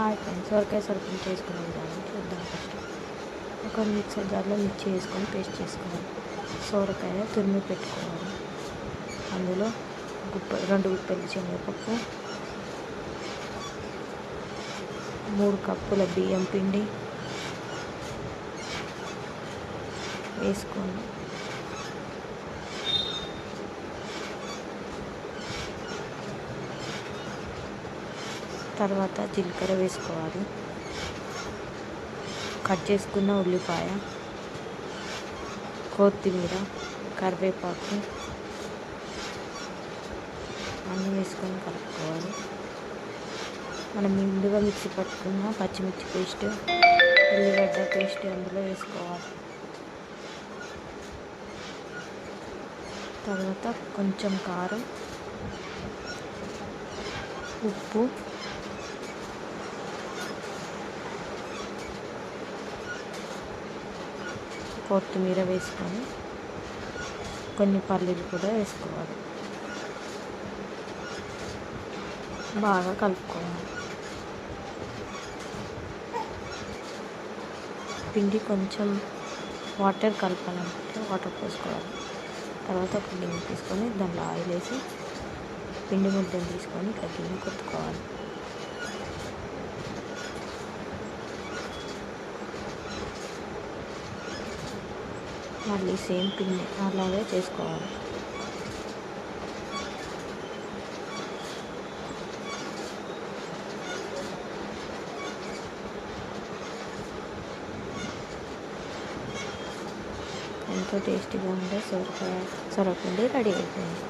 Hi friends సొరకాయ సరుకులు చేసుకునే విధానం చూద్దాం ఫస్ట్ ఒక మిక్సర్ జార్లో మిక్స్ వేసుకొని పేస్ట్ చేసుకోవాలి. సొరకాయ తురిమి పెట్టుకోవాలి. అందులో గుప్ప రెండు గుప్పెలు శనగపప్పు మూడు కప్పుల బియ్యం పిండి వేసుకోండి. తర్వాత జీలకర్ర వేసుకోవాలి. కట్ చేసుకున్న ఉల్లిపాయ కొత్తిమీర కరివేపాకు అన్నీ వేసుకొని కలుపుకోవాలి. మనం ముందుగా మిక్సీ పట్టుకున్న పచ్చిమిర్చి పేస్ట్ ఉల్లిగడ్డ పేస్ట్ అందులో వేసుకోవాలి. తర్వాత కొంచెం కారం ఉప్పు కొత్తిమీర వేసుకొని కొన్ని పల్లీలు కూడా వేసుకోవాలి. బాగా కలుపుకోవాలి. పిండి కొంచెం వాటర్ కలపాలంటే వాటర్ పోసుకోవాలి. తర్వాత ఒక గిన్నె తీసుకొని దాంట్లో ఆయిల్ వేసి పిండి ముద్దను తీసుకొని ఇట్లా గిన్నె కొట్టుకోవాలి. మళ్ళీ సేమ్ పిండి అలాగే చేసుకోవాలి. ఎంతో టేస్టీగా ఉండే సొరకాయ సొరపిండి రెడీ అయిపోయింది.